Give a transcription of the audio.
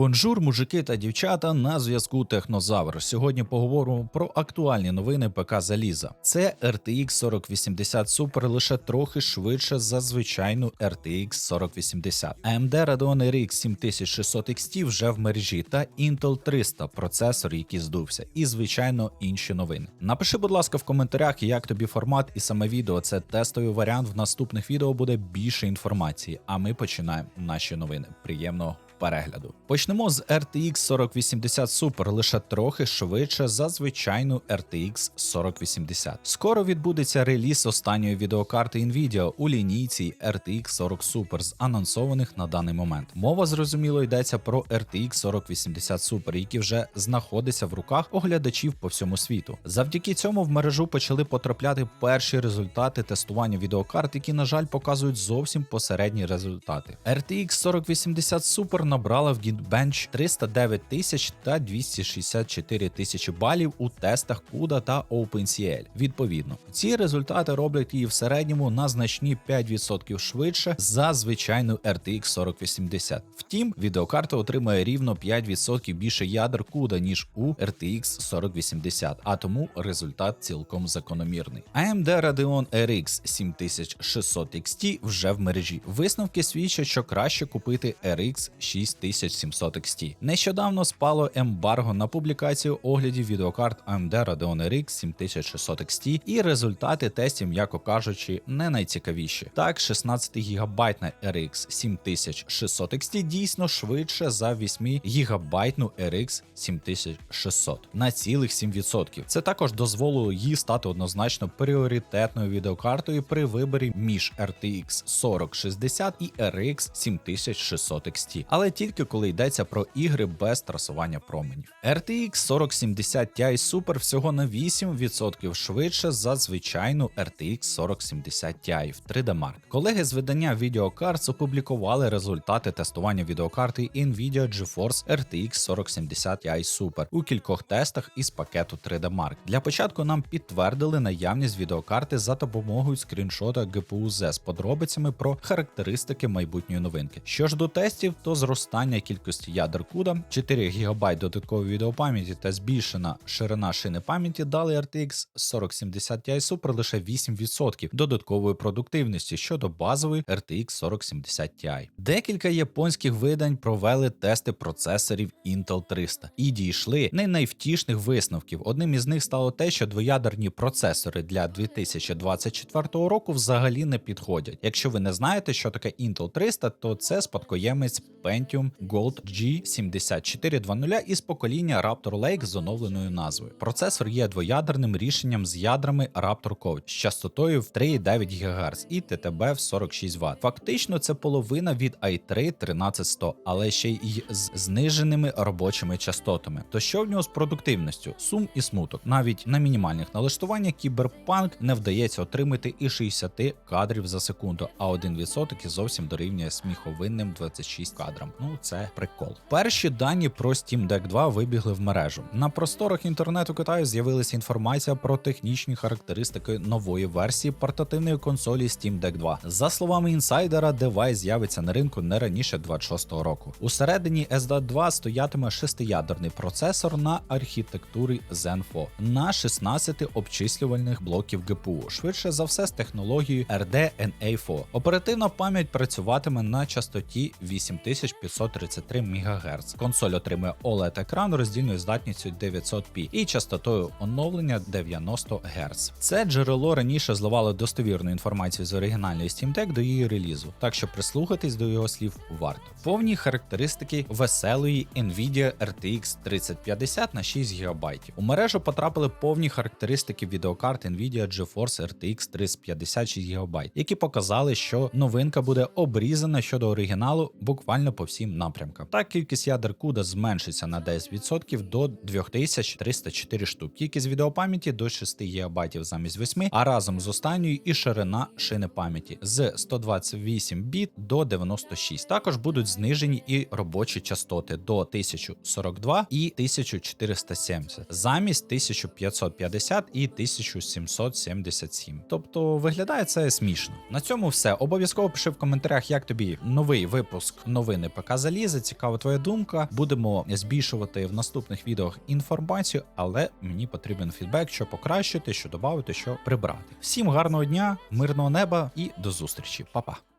Бонжур, мужики та дівчата на зв'язку Технозавр. Сьогодні поговоримо про актуальні новини ПК Заліза. Це RTX 4080 Super лише трохи швидше за звичайну RTX 4080. AMD Radeon RX 7600 XT вже в мережі та Intel 300 процесор, який здувся, і звичайно інші новини. Напиши, будь ласка, в коментарях, як тобі формат і саме відео. Це тестовий варіант. В наступних відео буде більше інформації. А ми починаємо наші новини. Приємного перегляду. Почнемо з RTX 4080 Super лише трохи швидше за звичайну RTX 4080. Скоро відбудеться реліз останньої відеокарти Nvidia у лінійці RTX 40 Super з анонсованих на даний момент. Мова зрозуміло йдеться про RTX 4080 Super, який вже знаходиться в руках оглядачів по всьому світу. Завдяки цьому в мережу почали потрапляти перші результати тестування відеокарт, які, на жаль, показують зовсім посередні результати. RTX 4080 Super набрала в Geekbench 309 тисяч та 264 тисячі балів у тестах CUDA та OpenCL. Відповідно, ці результати роблять її в середньому на значні 5% швидше за звичайну RTX 4080. Втім, відеокарта отримує рівно 5% більше ядер CUDA, ніж у RTX 4080, а тому результат цілком закономірний. AMD Radeon RX 7600 XT вже в мережі. Висновки свідчать, що краще купити RX 6700 XT. Нещодавно спало ембарго на публікацію оглядів відеокарт AMD Radeon RX 7600 XT, і результати тестів, м'яко кажучи, не найцікавіші. Так, 16 гігабайтна RX 7600 XT дійсно швидше за 8 гігабайтну RX 7600 на цілих 7%. Це також дозволило їй стати однозначно пріоритетною відеокартою при виборі між RTX 4060 і RX 7600 XT, але тільки коли йдеться про ігри без трасування променів. RTX 4070 Ti Super всього на 8% швидше за звичайну RTX 4070 Ti в 3D Mark. Колеги з видання Videocards опублікували результати тестування відеокарти Nvidia GeForce RTX 4070 Ti Super у кількох тестах із пакету 3D Mark. Для початку нам підтвердили наявність відеокарти за допомогою скріншота GPU-Z з подробицями про характеристики майбутньої новинки. Що ж до тестів, то зростання кількості ядер CUDA, 4 ГБ додаткової відеопам'яті та збільшена ширина шини пам'яті дали RTX 4070 Ti Super лише 8% додаткової продуктивності щодо базової RTX 4070 Ti. Декілька японських видань провели тести процесорів Intel 300 і дійшли не найвтішних висновків. Одним із них стало те, що двоядерні процесори для 2024 року взагалі не підходять. Якщо ви не знаєте, що таке Intel 300, то це спадкоємець Pentium Gold G7420 із покоління Raptor Lake з оновленою назвою. Процесор є двоядерним рішенням з ядрами Raptor Code з частотою в 3,9 ГГц і ТТБ в 46 Вт. Фактично, це половина від i3 13100, але ще й з зниженими робочими частотами. То що в нього з продуктивністю? Сум і смуток. Навіть на мінімальних налаштуваннях Cyberpunk не вдається отримати і 60 кадрів за секунду, а 1% і зовсім дорівнює сміховинним 26 кадрам. Ну це прикол. Перші дані про Steam Deck 2 вибігли в мережу. На просторах інтернету Китаю з'явилася інформація про технічні характеристики нової версії портативної консолі Steam Deck 2. За словами інсайдера, девайс з'явиться на ринку не раніше 26-го року. Усередині SDAT 2 стоятиме шестиядерний процесор на архітектурі Zen 4 на 16 обчислювальних блоків GPU, швидше за все з технологією RDNA4. Оперативна пам'ять працюватиме на частоті 8533 МГц. Консоль отримує oled екран роздільною здатністю 900p і частотою оновлення 90 Гц. Це джерело раніше зливало достовірну інформацію з оригінальної Steam Deck до її релізу, так що прислухатись до його слів варто. Повні характеристики веселої Nvidia RTX 3050 на 6 ГБ. У мережу потрапили повні характеристики відеокарт Nvidia GeForce RTX 3056 ГБ, які показали, що новинка буде обрізана щодо оригіналу буквально по всім напрямкам. Так, кількість ядер CUDA зменшиться на 10% до 2304 штук. Кількість відеопам'яті до 6 ГБ замість 8, а разом з останньою і ширина шини пам'яті з 128 біт до 96. Також будуть знижені і робочі частоти до 1042 і 1470 замість 1550 і 1777. Тобто виглядає це смішно. На цьому все. Обов'язково пиши в коментарях, як тобі новий випуск новини ПК залізе. Цікава твоя думка. Будемо збільшувати в наступних відео інформацію, але мені потрібен фідбек, що покращити, що додати, що прибрати. Всім гарного дня, мирного неба і до зустрічі, Па-па.